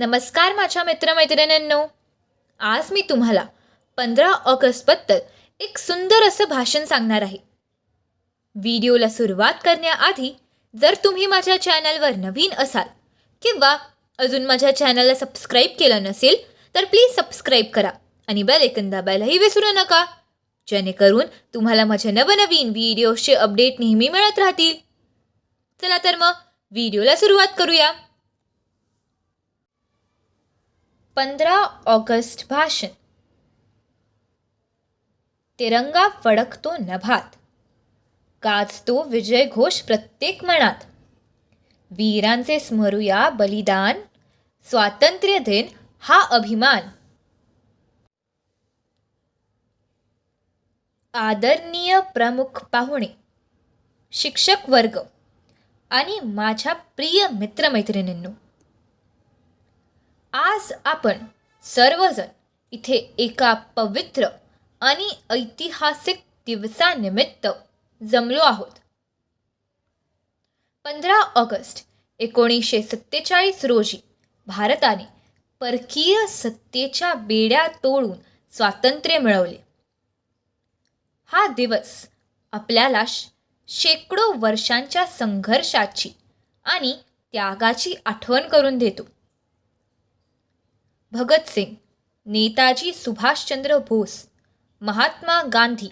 नमस्कार माझ्या मित्रमैत्रिणींनो. आज मी तुम्हाला पंधरा ऑगस्टबद्दल एक सुंदर असं भाषण सांगणार आहे. व्हिडिओला सुरुवात करण्याआधी जर तुम्ही माझ्या चॅनलवर नवीन असाल किंवा अजून माझ्या चॅनलला सबस्क्राईब केलं नसेल तर प्लीज सबस्क्राईब करा आणि बेल ऐकन दाबायलाही विसरू नका जेणेकरून तुम्हाला माझ्या नवनवीन व्हिडिओचे अपडेट नेहमी मिळत राहतील. चला तर मग व्हिडिओला सुरुवात करूया. पंधरा ऑगस्ट भाषण. तिरंगा फडकतो नभात. गाजतो विजय घोष प्रत्येक मनात. वीरांचे स्मरूया बलिदान स्वातंत्र्य दिन हा अभिमान. आदरणीय प्रमुख पाहुणे शिक्षक वर्ग आणि माझ्या प्रिय मित्रमैत्रिणींनो आज आपण सर्वजण इथे एका पवित्र आणि ऐतिहासिक दिवसानिमित्त जमलो आहोत. पंधरा ऑगस्ट एकोणीसशे सत्तेचाळीस रोजी भारताने परकीय सत्तेच्या बेड्या तोडून स्वातंत्र्य मिळवले. हा दिवस आपल्याला श- शेकडो वर्षांच्या संघर्षाची आणि त्यागाची आठवण करून देतो. भगतसिंग नेताजी सुभाषचंद्र बोस महात्मा गांधी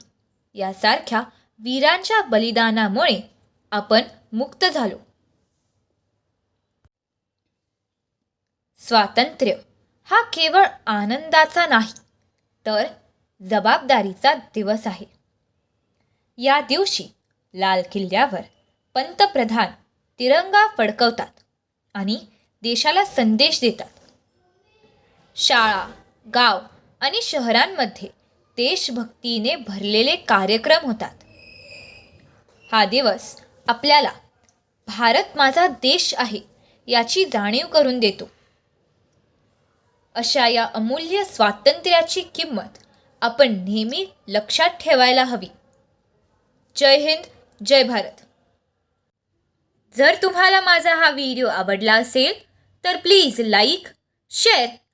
यासारख्या वीरांच्या बलिदानामुळे आपण मुक्त झालो. स्वातंत्र्य हा केवळ आनंदाचा नाही तर जबाबदारीचा दिवस आहे. या दिवशी लाल किल्ल्यावर पंतप्रधान तिरंगा फडकवतात आणि देशाला संदेश देतात. शाळा गाव आणि शहरांमध्ये देशभक्तीने भरलेले कार्यक्रम होतात. हा दिवस आपल्याला भारत माझा देश आहे याची जाणीव करून देतो. अशा या अमूल्य स्वातंत्र्याची किंमत आपण नेहमी लक्षात ठेवायला हवी. जय हिंद जय भारत. जर तुम्हाला माझा हा व्हिडिओ आवडला असेल तर प्लीज लाईक शेअर